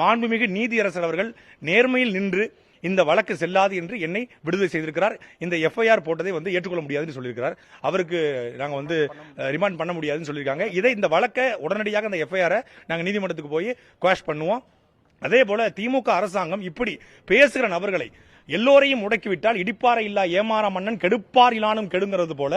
மாண்புமிகு நீதியரசர் அவர்கள் நேர்மையில் நின்று இந்த வழக்கு செல்லாது என்று என்னை விடுதலை செய்திருக்கிறார். இந்த எஃப்ஐஆர் போட்டதை வந்து ஏற்றுக்கொள்ள முடியாதுன்னு சொல்லியிருக்கிறார். அவருக்கு நாங்கள் வந்து ரிமாண்ட் பண்ண முடியாதுன்னு சொல்லியிருக்காங்க. இதை இந்த வழக்கை உடனடியாக அந்த எஃப்ஐஆரை நாங்கள் நீதிமன்றத்துக்கு போய் குவாஷ் பண்ணுவோம். அதே போல திமுக அரசாங்கம் இப்படி பேசுகிற நபர்களை எல்லோரையும் முடக்கிவிட்டால் இடிப்பாறை இல்லா ஏமாற மன்னன் கெடுப்பார் இலானும் கெடுங்கிறது போல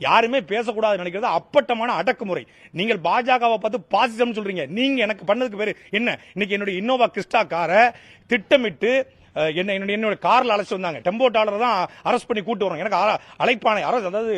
யாருமே பேசக்கூடாது நினைக்கிறது அப்பட்டமான அடக்குமுறை. நீங்கள் பாஜகவை பார்த்து பாசிசம் சொல்றீங்க. நீங்க எனக்கு பண்ணதுக்கு பேரு என்ன? இன்னைக்கு என்னுடைய இன்னோவா கிறிஸ்டா காரை திட்டமிட்டு அஹ், என்ன என்னுடைய என்னோட காரில் அழைச்சி வந்தாங்க. டெம்போ டாலர் தான் அரெஸ்ட் பண்ணி கூட்டு வரோம் எனக்கு அழைப்பானை அரசு அதாவது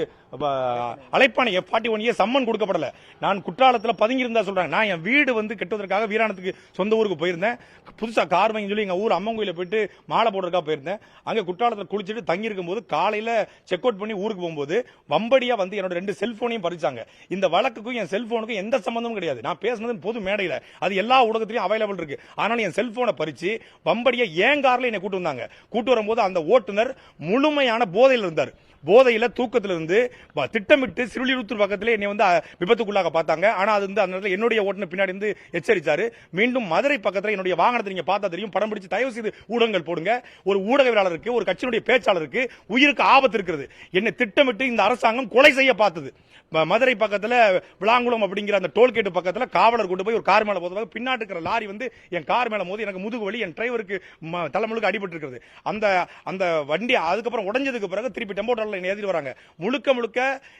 அழைப்பானை F forty one A summon கொடுக்கப்படல. நான் குற்றாலத்தில் பதுங்கி இருந்தா சொல்றாங்க. நான் என் வீடு வந்து கட்டுவதற்காக வீராணத்துக்கு சொந்த ஊருக்கு போயிருந்தேன். புதுசாக கார் வாங்கி சொல்லி எங்கள் ஊர் அம்மன் கோயிலில் போயிட்டு மாலை போடுறதுக்காக போயிருந்தேன். அங்கே குற்றாலத்தில் குளிச்சுட்டு தங்கியிருக்கும் போது காலையில் செக் அவுட் பண்ணி ஊருக்கு போகும்போது வம்படியாக வந்து என்னோட ரெண்டு செல்போனையும் பறிச்சாங்க. இந்த வழக்குக்கும் என் செல்போனுக்கும் எந்த சம்மந்தமும் கிடையாது. நான் பேசுனது பொது மேடையில். அது எல்லா ஊடகத்திலையும் அவைலபிள் இருக்கு. ஆனால் என் செல்போனை பறிச்சு வம்படியாக ஏன் காரில் என்னை கூட்டு வந்தாங்க. கூட்டு வரும்போது அந்த ஓட்டுநர் முழுமையான போதையில் இருந்தார். போதையில் தூக்கத்திலிருந்து திட்டமிட்டு சிறுலிருத்தூர் பக்கத்தில் என்னை வந்து விபத்துக்குள்ளாக பார்த்தாங்க. ஆனா அது வந்து அந்த நேரத்தில் என்னுடைய ஓட்டுநர் பின்னாடி இருந்து எச்சரித்தார் மீண்டும் மதுரை பக்கத்தில் என்னுடைய வாகனத்தை நீங்க பார்த்தா தெரியும். படம் பிடிச்சி தயவு செய்து ஊடகங்கள் போடுங்க. ஒரு ஊடகவியலாளருக்கு ஒரு கட்சியினுடைய பேச்சாளருக்கு உயிருக்கு ஆபத்து இருக்கிறது. என்னை திட்டமிட்டு இந்த அரசாங்கம் கொலை செய்ய பார்த்தது. மதுரை பக்கத்துல விளாங்குளம் அப்படிங்கிற அந்த டோல்கேட் பக்கத்துல காவலர் கொண்டு போய் ஒரு கார் மேல போது பின்னாடி இருக்கிற லாரி வந்து என் கார் மேல மோதி எனக்கு முதுகு வலி என் டிரைவருக்கு தலைமுழுக்கு அடிபட்டு இருக்கிறது அந்த அந்த வண்டி அதுக்கப்புறம் உடஞ்சதுக்கு பிறகு திருப்பி டெம்போ டாலர்ல என்னை வராங்க. முழுக்க முழுக்க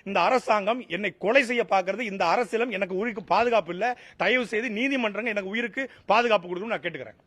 இந்த அரசாங்கம் என்னை கொலை செய்ய பார்க்கறது இந்த அரசியலும் எனக்கு உயிருக்கு பாதுகாப்பு இல்லை. தயவு செய்து நீதிமன்றங்கள் எனக்கு உயிருக்கு பாதுகாப்பு கொடுக்கணும்னு நான் கேட்டுக்கிறேன்.